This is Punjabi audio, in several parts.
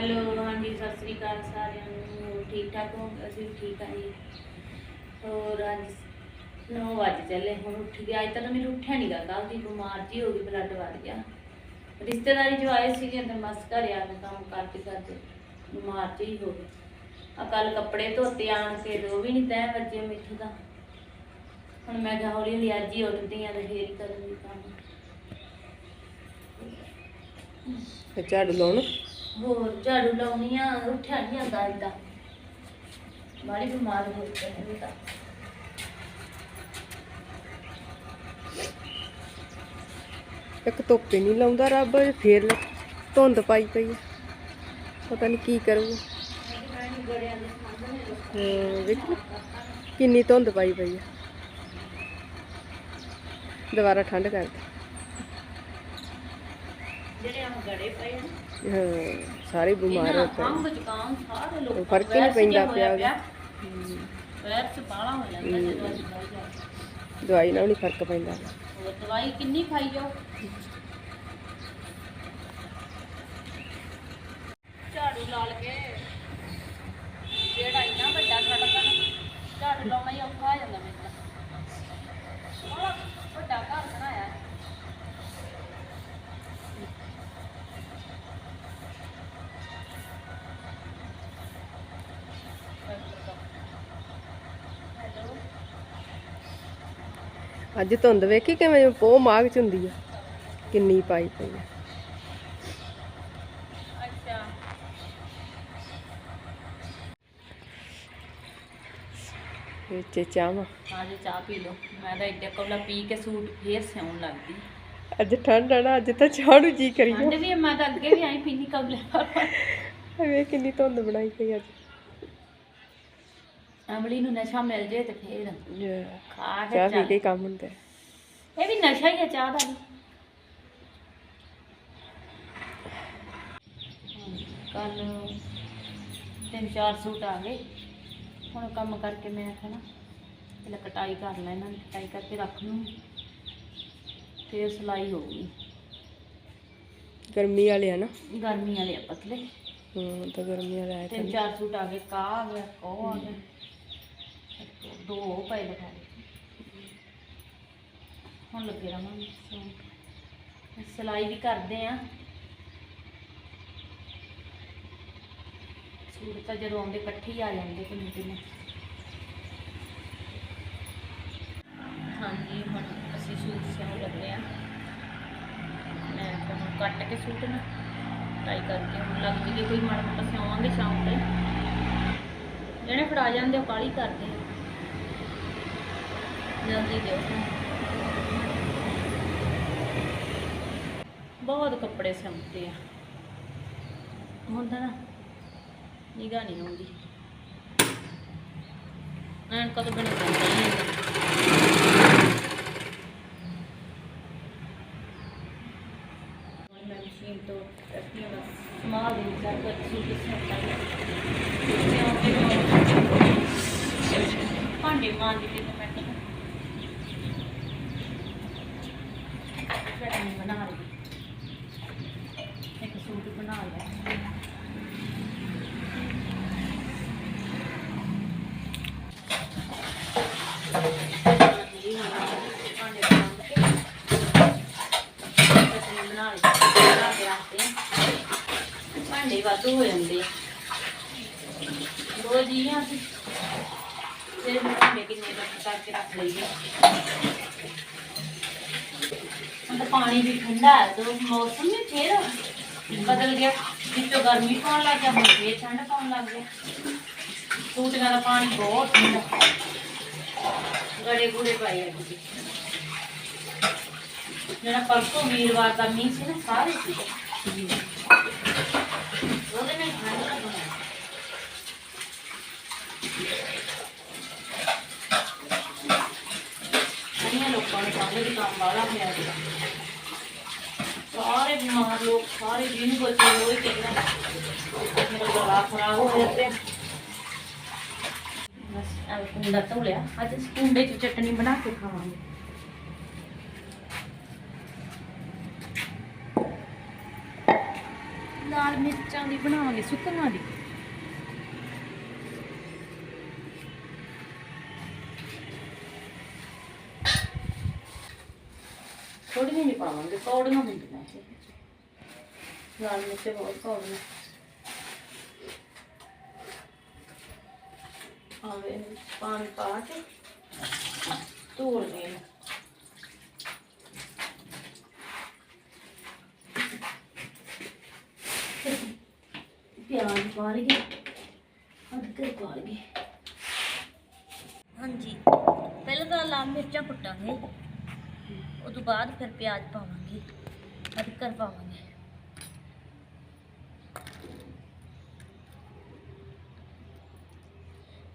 ਹੈਲੋ, ਹਾਂਜੀ, ਸਤਿ ਸ੍ਰੀ ਅਕਾਲ ਸਾਰਿਆਂ ਨੂੰ। ਠੀਕ ਠਾਕ ਹੋ? ਅਸੀਂ ਵੀ ਠੀਕ ਹਾਂ ਜੀ। ਹੋਰ ਅੱਜ 9 ਵਜੇ ਚੱਲੇ, ਹੁਣ ਉੱਠ ਗਿਆ ਅੱਜ ਤੱਕ ਮੈਨੂੰ ਉੱਠਿਆ ਨਹੀਂ ਗਾ ਦੀ ਬਿਮਾਰ ਜੀ ਹੋ ਗਈ ਬਲੱਡ ਵੱਧ ਗਿਆ। ਰਿਸ਼ਤੇਦਾਰੀ ਜੋ ਆਏ ਸੀਗੇ, ਅੰਦਰ ਮਸ ਘਰ ਆ ਕੇ ਕੰਮ ਕਰਦੇ ਕਰਦੇ ਬਿਮਾਰ ਜੀ ਹੋ ਗਏ ਆ ਕੱਲ ਕੱਪੜੇ ਧੋਤੇ ਆਣ ਕੇ ਤੇ ਵੀ ਨਹੀਂ ਤੈਅ ਵੱਜੇ ਮਿੱਠੂ ਦਾ। ਹੁਣ ਮੈਂ ਕਿਹਾ, ਹੌਲੀ ਹੌਲੀ ਅੱਜ ਹੀ ਉੱਠਦੀ ਆ ਤੇ ਫੇਰ ਹੀ ਕਰੂੰਗੀ ਕੰਮ। ਝਾੜੂ ਲਾਉਣ? ਹੋਰ ਝਾੜੂ ਲਾਉਣੀ ਆ ਉੱਠਿਆ ਨਹੀਂ ਆਂਦਾ ਇਦਾਂ ਬਾੜੀ ਬਿਮਾਰ ਹੋ ਗਈ ਹੈ ਇੱਕ ਧੁੱਪੇ ਨਹੀਂ ਲਾਉਂਦਾ ਰੱਬ ਫੇਰ ਧੁੰਦ ਪਾਈ ਪਈ ਆ ਪਤਾ ਨਹੀਂ ਕੀ ਕਰੂਗਾ। ਹਾਂ ਵੇਖੀ ਕਿੰਨੀ ਧੁੰਦ ਪਾਈ ਪਈ ਆ ਦੁਬਾਰਾ ਠੰਡ ਕਰ ਜਿਹੜੇ ਗੜੇ ਪਏ ਸਾਰੇ ਬਿਮਾਰ ਹੋ ਪਏ ਖੰਘ ਜ਼ੁਕਾਮ ਸਾਰੇ ਲੋਕ ਫ਼ਰਕ ਹੀ ਨਹੀਂ ਪੈਂਦਾ ਪਿਆ। ਪੈਰ ਚ ਬਾਲਾ ਹੋ ਜਾਂਦਾ ਦਵਾਈ ਨਾਲ ਨਹੀਂ ਫ਼ਰਕ ਪੈਂਦਾ। ਦਵਾਈ ਕਿੰਨੀ ਖਾਈ ਜਾਓ? ਝਾੜੂ ਲਾ ਲਗੇ ਜਿਹੜਾ ਇੰਨਾ ਵੱਡਾ ਖੜਦਾ ਨਾ ਝਾੜੂ ਲਾਉਣਾ ਹੀ ਔਖਾ ਹੋ ਜਾਂਦਾ ਮੈਨੂੰ ਤਾਂ ਬੜਾ ਵੱਡਾ ਘਰ ਬਣਾਇਆ ਹੈ। ਹੈਲੋ ਅੱਜ ਧੁੰਦ ਵੇਖੀ ਕਿਵੇਂ ਪੋਹ ਮਾਗ ਚ ਹੁੰਦੀ ਆ? ਕਿੰਨੀ ਪਾਈ ਪਈ ਆ। ਵਿੱਚ ਚਾਹਾਂ ਹਾਂ ਜੀ ਚਾਹ ਪੀ ਲਓ। ਮੈਂ ਤਾਂ ਇੱਡੇ ਕੋਲਾ ਪੀ ਕੇ ਸੂਟ ਫੇਰ ਸਿਉਣ ਲੱਗਦੀ ਅੱਜ ਠੰਡ ਆ ਨਾ ਅੱਜ ਤਾਂ ਝਾੜੂ ਜੀ ਕਰੀਓ ਠੰਡ ਵੀ ਹੈ, ਮੈਂ ਤਾਂ ਅੱਗੇ ਵੀ ਆਈ ਪੀਣੀ ਕਬਲੇ ਵੇ ਕਿੰਨੀ ਧੁੰਦ ਬਣਾਈ ਪਈ ਅੱਜ। ਅਮਲੀ ਨੂੰ ਨਸ਼ਾ ਮਿਲ ਜੇ ਤੇ ਫੇਰ ਖਾ ਕੇ ਚਾਹ ਪੀ ਚੱਲ। ਕੇ ਹੀ ਕੰਮ ਹੁੰਦਾ। ਹੈ। ਇਹ ਵੀ ਨਸ਼ਾ ਹੀ ਹੈ ਚਾਹ ਦਾ ਵੀ। ਕੱਲ ਤਿੰਨ ਚਾਰ ਸੂਟ ਆ ਗਏ। ਹੁਣ ਕੰਮ ਕਰਕੇ ਮੈਂ ਆਖਿਆ ਨਾ ਪਹਿਲਾਂ ਕਟਾਈ ਕਰ ਲੈ ਇਹਨਾਂ ਦੀ ਕਟਾਈ ਕਰਕੇ ਰੱਖ ਲੂੰ। ਫੇਰ ਸਿਲਾਈ ਹੋਊਗੀ ਗਰਮੀ ਵਾਲੇ ਆ ਨਾ। ਗਰਮੀ ਵਾਲੇ ਆ ਪਤਲੇ। ਹਾਂ ਤਾਂ ਗਰਮੀ ਵਾਲੇ ਆਏ ਤਿੰਨ ਚਾਰ ਸੂਟ ਆ ਗਏ ਕਾ ਆ ਗਿਆ ਕੋ ਆ ਗਿਆ ਦੋ ਉਹ ਪਏ ਲਗਾ ਹੁਣ ਲੱਗੇ ਰਹਾਂਗੇ ਸੂਟ ਸਿਲਾਈ ਵੀ ਕਰਦੇ ਆ। ਸੂਟ ਤਾਂ ਜਦੋਂ ਆਉਂਦੇ ਇਕੱਠੇ ਹੀ ਆ ਜਾਂਦੇ ਕਿੰਨੇ ਕਿੰਨੇ। ਹਾਂਜੀ, ਹੁਣ ਅਸੀਂ ਸੂਟ ਸਿਉਣ ਲੱਗੇ ਆ। ਮੈਂ ਤੁਹਾਨੂੰ ਕੱਟ ਕੇ ਸੂਟ ਨਾ ਟਾਈ ਕਰਕੇ ਹੁਣ ਲੱਗ ਜੀਗੇ ਕੋਈ ਮਾੜਾ ਮੋਟਾ ਸਿਉਵਾਂਗੇ ਸ਼ਾਮ ਤੇ ਜਿਹੜੇ ਫੜਾ ਜਾਂਦੇ ਉਹ ਕਾਲੀ ਕਰਦੇ ਆ। ਜਲਦੀ ਦਿਓ ਬਹੁਤ ਕੱਪੜੇ ਸਿਉਂਦੇ ਆ। ਹੁੰਦਾ ਨਾ ਨਿਗਾਹ ਨਹੀਂ ਆਉਂਦੀ। ਐਨ ਕਦੋਂ ਬਣ ਜਾਂਦਾ ਮੈਂ ਮਸ਼ੀਨ ਤੋਂ ਰੱਖੀ ਹਾਂ ਸਮਾਲ ਦੇ ਵਿੱਚ ਕਰ ਸੂਟ ਸਿਉਂਦਾ ਭਾਂਡੇ ਮਾਂਜ ਕੇ ਤੇ ਮੈਂ ਕਿਹਾ ਚਟਨੀ ਬਣਾ ਲਈ ਇੱਕ ਸੂਟ ਬਣਾ ਲਿਆ ਭਾਂਡੇ ਮਾਂਜ ਕੇ ਚਟਨੀ ਬਣਾ ਲਈ ਬਣਾ ਕੇ ਰੱਖਦੇ ਹਾਂ। ਭਾਂਡੇ ਵਾਧੂ ਹੋ ਜਾਂਦੇ ਆ। ਦੋ ਜੀ ਆ ਅਸੀਂ। ਫਿਰ ਮੈਂ ਕਿੰਨੇ ਰੱਖ ਕਰਕੇ ਰੱਖ ਲਈਏ ਹੁਣ ਪਾਣੀ ਵੀ ਠੰਡਾ ਹੈ, ਤੇ ਮੌਸਮ ਵੀ ਫੇਰ ਬਦਲ ਗਿਆ। ਵਿੱਚੋਂ ਗਰਮੀ ਪਾਉਣ ਲੱਗ ਗਿਆ, ਹੁਣ ਫੇਰ ਠੰਡ ਪਾਉਣ ਲੱਗ ਗਿਆ। ਟੂਟੀਆਂ ਦਾ ਪਾਣੀ ਬਹੁਤ ਠੰਡਾ। ਗੜੇ ਗੁੜੇ ਪਾਈ ਅੱਜ ਜੀ ਜਿਹੜਾ ਪਰਸੋਂ ਵੀਰਵਾਰ ਦਾ ਮੀਂਹ ਸੀ ਨਾ, ਸਾਰੇ ਸੀ ਉਹਦੇ ਨਾਲ ਠੰਡ ਲੱਗਣਾ ਅਨੀਆਂ ਲੋਕਾਂ ਨੂੰ ਸਾਰੇ ਕੰਮ ਵਾਲਾ ਪਿਆ ਸੀਗਾ। ਸਾਰੇ ਬਿਮਾਰ ਲੋਕ, ਸਾਰੇ ਦਿਨ ਬਚੇ ਹੋਏ ਕਿੰਨਾ ਮੇਰਾ ਗਲਾ ਖਰਾਬ ਹੋ ਗਿਆ ਤੇ ਬਸ ਆ ਕੁੰਡਾ ਧੋ ਲਿਆ ਅੱਜ ਕੁੰਡੇ 'ਚ ਚਟਨੀ ਬਣਾ ਕੇ ਖਾਵਾਂਗੇ। ਲਾਲ ਮਿਰਚਾਂ ਦੀ ਬਣਾਵਾਂਗੇ ਸੁੱਕੀਆਂ ਦੀ। ਥੋੜੀਆਂ ਨਹੀਂ ਪਾਵਾਂਗੇ, ਕੌੜੀਆਂ ਹੁੰਦੀਆਂ ਇਹ। ਲਾਲ ਮਿਰਚ ਬਹੁਤ ਕੌੜੀਆਂ ਆਵੇ, ਪਾਣੀ ਪਾ ਕੇ ਧੋੜ ਦੇ ਪਿਆਜ਼ ਪਾ ਲਈਏ ਅਦਰਕ ਪਾ ਲਈਏ ਹਾਂਜੀ, ਪਹਿਲਾਂ ਤਾਂ ਲਾਲ ਮਿਰਚਾਂ ਪੁੱਟਾਂਗੇ। ਉਹ ਤੋਂ ਬਾਅਦ ਫਿਰ ਪਿਆਜ਼ ਪਾਵਾਂਗੇ ਅਦਰਕ ਪਾਵਾਂਗੇ।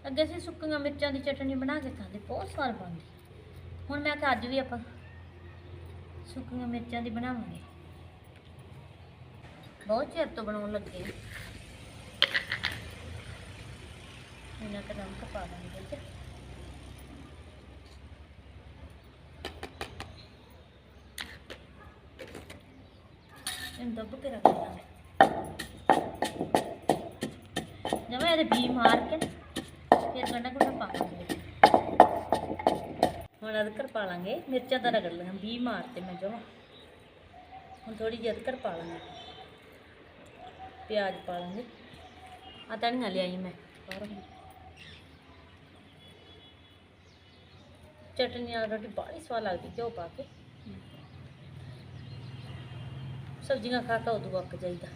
ਅੱਗੇ ਅਸੀਂ ਸੁੱਕੀਆਂ ਮਿਰਚਾਂ ਦੀ ਚਟਨੀ ਬਣਾ ਕੇ ਖਾਂਦੇ, ਬਹੁਤ ਸਵਾਦ ਬਣਦੀ। ਹੁਣ ਮੈਂ ਕਿਹਾ ਅੱਜ ਵੀ ਆਪਾਂ ਸੁੱਕੀਆਂ ਮਿਰਚਾਂ ਦੀ ਬਣਾਵਾਂਗੇ। ਬਹੁਤ ਚਿਰ ਤੋਂ ਬਣਾਉਣ ਲੱਗੇ ਇਹਨਾਂ ਦਾ ਨਮਕ ਪਾ ਦਾਂਗੇ ਵਿੱਚ। ਇਹਨੂੰ ਦੱਬ ਕੇ ਰੱਖ ਦਾਂਗੇ ਜਮਾ ਇਹਦੇ ਬੀ ਮਾਰ ਕੇ ਫਿਰ ਗੰਡਾ ਗੁੰਡਾ ਪਾ ਲਾਂਗੇ। ਹੁਣ ਅਦਰਕ ਪਾ ਲਾਂਗੇ, ਮਿਰਚਾਂ ਤਾਂ ਰਗੜ ਲਾਂ ਬੀ ਮਾਰਤੇ ਮੈਂ ਜਮਾ। ਹੁਣ ਥੋੜੀ ਜਿਹੀ ਅਦਰਕ ਪਾ ਲਾਂਗੇ। ਪਿਆਜ਼ ਪਾ ਲਾਂਗੇ। ਆ ਧਨੀਆ ਲਿਆਈ ਮੈਂ। ਚਟਨੀ ਨਾਲ ਰੋਟੀ ਬੜੀ ਸਵਾਦ ਲੱਗਦੀ, ਘਿਓ ਪਾ ਕੇ। ਸਬਜ਼ੀਆਂ ਖਾ ਕੇ ਉਦੋਂ ਅੱਕ ਜਾਈਦਾ।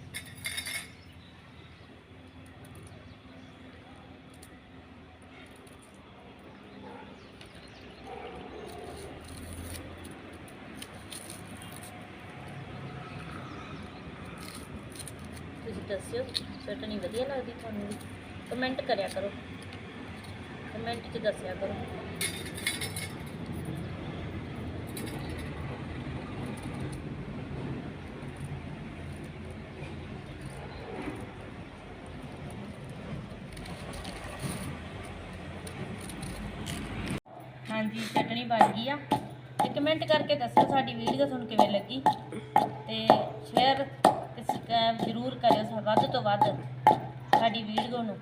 ਤੁਸੀਂ ਦੱਸਿਓ ਚਟਨੀ ਵਧੀਆ ਲੱਗਦੀ ਤੁਹਾਨੂੰ ਕਮੈਂਟ ਕਰਿਆ ਕਰੋ। ਕਮੈਂਟ 'ਚ ਦੱਸਿਆ ਕਰੋ। ਹਾਂਜੀ ਚਟਣੀ ਬਣ ਗਈ ਆ। ਤੇ ਕਮੈਂਟ ਕਰਕੇ ਦੱਸਿਓ ਸਾਡੀ ਵੀਡੀਓ ਤੁਹਾਨੂੰ ਕਿਵੇਂ ਲੱਗੀ? ਤੇ ਸ਼ੇਅਰ ਤੇ ਸਬਸਕ੍ਰਾਈਬ ਜ਼ਰੂਰ ਕਰਿਓ ਵੱਧ ਤੋਂ ਵੱਧ ਸਾਡੀ ਵੀਡੀਓ ਨੂੰ।